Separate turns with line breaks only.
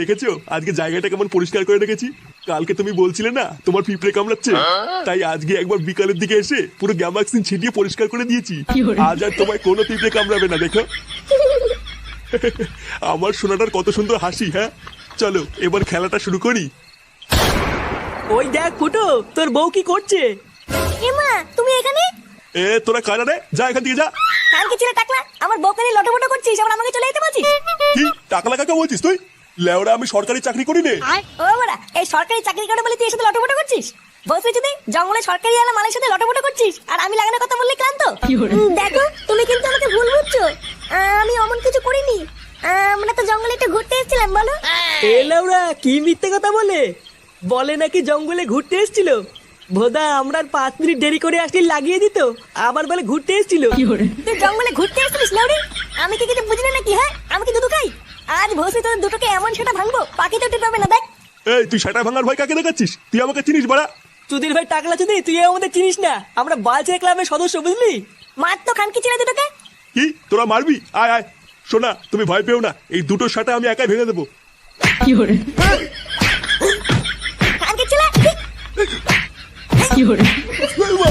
দেখেছ? আজকে জায়গাটা কেমন পরিষ্কার করে রেখেছি। কালকে তুমি বলছিলে না তোমার পিঁপড়ে কামড়াচ্ছে। তাই আজকে একবার বিকালের দিকে এসে পুরো গ্যামাক্সিন ছিটিয়ে পরিষ্কার করে দিয়েছি। আজ আর তোমায় কোনো পিঁপড়ে কামড়াবে না দেখো। আমার সোনাটার কত সুন্দর হাসি হ্যাঁ? চলো এবার খেলাটা শুরু করি।
ওই দেখ ফুটো তোর বউ কি করছে?
এমা তুমি এখানে?
এ তোরা কারা রে? যা এখান থেকে যা।
কালকে ছিল টাকলা আমার বউকে নিয়ে লটপটো করছিস আবার আমাকে চলে যেতে বলছিস?
কি টাকলা কাকা বলছিস তুই? লেওরা আমি সরকারি চাকরি করি নে।
ও বড়া এই সরকারি চাকরি করে বলে তুই এর সাথে লটপটো করছিস? বলছিস যদি জঙ্গলে সরকারি আলা মালের সাথে লটপটো করছিস আর আমি লাগানোর কথা বললে ক্লান্ত? দেখো তুমি কিন্তু আমাকে ভুল বুঝছ। আমি অমন কিছু করিনি। আমরা তো জঙ্গলে একটু ঘুরতে এসেছিলাম বলো।
এলাম ওরা কি মিথ্যে কথা বলে? বলে নাকি জঙ্গলে ঘুরতে এসেছিল? ভোদা আমরা আর পাঁচ মিনিট দেরি করে আসলে লাগিয়ে দিত। আবার বলে ঘুরতে এসেছিল।
তুই জঙ্গলে ঘুরতে এসেছিস লাউরি আমি কি কিছু বুঝি না নাকি হ্যাঁ? আমি কি দুধু ভোসে তোর দুটোকে এমন সেটা ভাঙবো পাখি তো টের পাবে না দেখ।
এই তুই সেটা ভাঙার ভয় কাকে দেখাচ্ছিস? তুই আমাকে চিনিস বাড়া।
চুদির ভাই টাকলা চুদি তুই আমাদের চিনিস না। আমরা বালছেড়ে ক্লাবের সদস্য বুঝলি?
মার তো খানকি ছেড়ে দুটোকে।
কি? তোরা মারবি? আয় আয়। শোনা তুমি ভয় পেও না। এই দুটো সাটা আমি একাই ভেঙে দেবো। কি হরে?
খানকি ছেলে
এই বাবা,